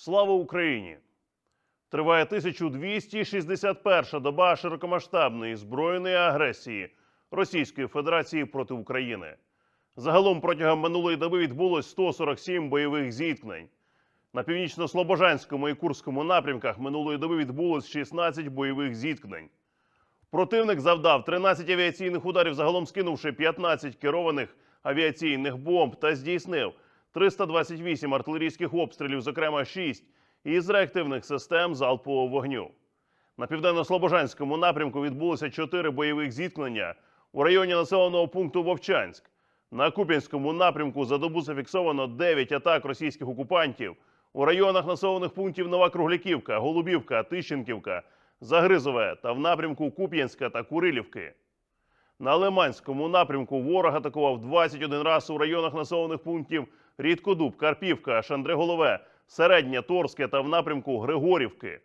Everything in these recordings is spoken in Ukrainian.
Слава Україні! Триває 1261 доба широкомасштабної збройної агресії Російської Федерації проти України. Загалом протягом минулої доби відбулось 147 бойових зіткнень. На північно-слобожанському і Курському напрямках минулої доби відбулось 16 бойових зіткнень. Противник завдав 13 авіаційних ударів, загалом скинувши 15 керованих авіаційних бомб та здійснив 328 артилерійських обстрілів, зокрема 6 із реактивних систем залпового вогню. На південно-слобожанському напрямку відбулося 4 бойових зіткнення у районі населеного пункту Вовчанськ. На Куп'янському напрямку за добу зафіксовано 9 атак російських окупантів у районах населених пунктів Нова Кругляківка, Голубівка, Тищенківка, Загризове та в напрямку Куп'янська та Курилівки. На Лиманському напрямку ворог атакував 21 раз у районах населених пунктів Рідкодуб, Карпівка, Шандриголове, Середнє, Торське та в напрямку Григорівки.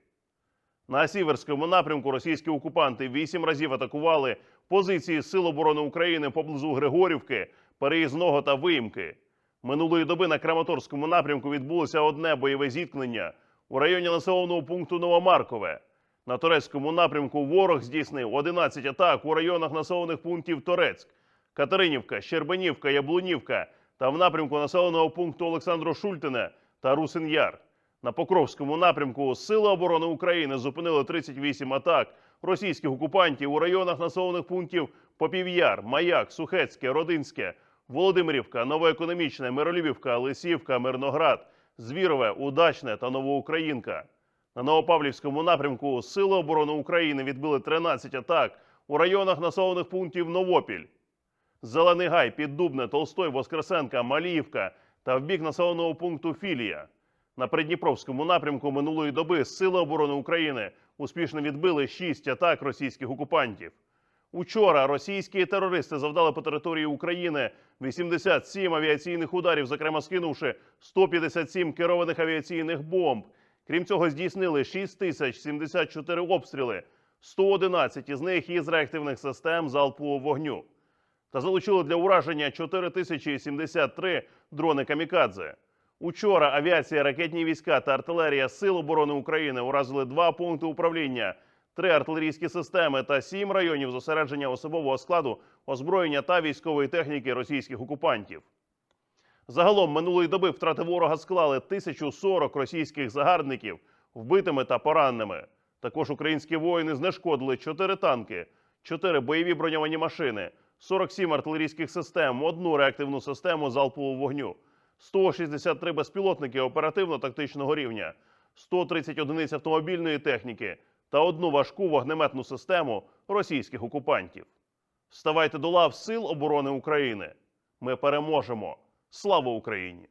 На Сіверському напрямку російські окупанти вісім разів атакували позиції Сил оборони України поблизу Григорівки, Переїзного та Виїмки. Минулої доби на Краматорському напрямку відбулося одне бойове зіткнення у районі населеного пункту Новомаркове. На турецькому напрямку ворог здійснив 11 атак у районах населених пунктів Торецьк, Катеринівка, Щербанівка, Яблунівка та в напрямку населеного пункту Олександру Шультине та Русин Яр. На Покровському напрямку Сили оборони України зупинили 38 атак російських окупантів у районах населених пунктів Попів'яр, Маяк, Сухецьке, Родинське, Володимирівка, Новоекономічне, Миролюбівка, Лисівка, Мирноград, Звірове, Удачне та Новоукраїнка. На Новопавлівському напрямку Сили оборони України відбили 13 атак у районах населених пунктів Новопіль, Зелений Гай, Піддубне, Толстой, Воскресенка, Маліївка та в бік населеного пункту Філія. На Придніпровському напрямку минулої доби Сили оборони України успішно відбили 6 атак російських окупантів. Учора російські терористи завдали по території України 87 авіаційних ударів, зокрема скинувши 157 керованих авіаційних бомб. Крім цього, здійснили 6074 обстріли, 111 із них із реактивних систем залпового вогню. Та залучили для ураження 4073 дрони камікадзе. Учора авіація, ракетні війська та артилерія Сил оборони України уразили два пункти управління, три артилерійські системи та сім районів зосередження особового складу, озброєння та військової техніки російських окупантів. Загалом минулої доби втрати ворога склали 1040 російських загарбників вбитими та пораненими. Також українські воїни знешкодили 4 танки, 4 бойові броньовані машини, 47 артилерійських систем, одну реактивну систему залпового вогню, 163 безпілотники оперативно-тактичного рівня, 130 одиниць автомобільної техніки та одну важку вогнеметну систему російських окупантів. Вставайте до лав Сил оборони України. Ми переможемо. Слава Україні!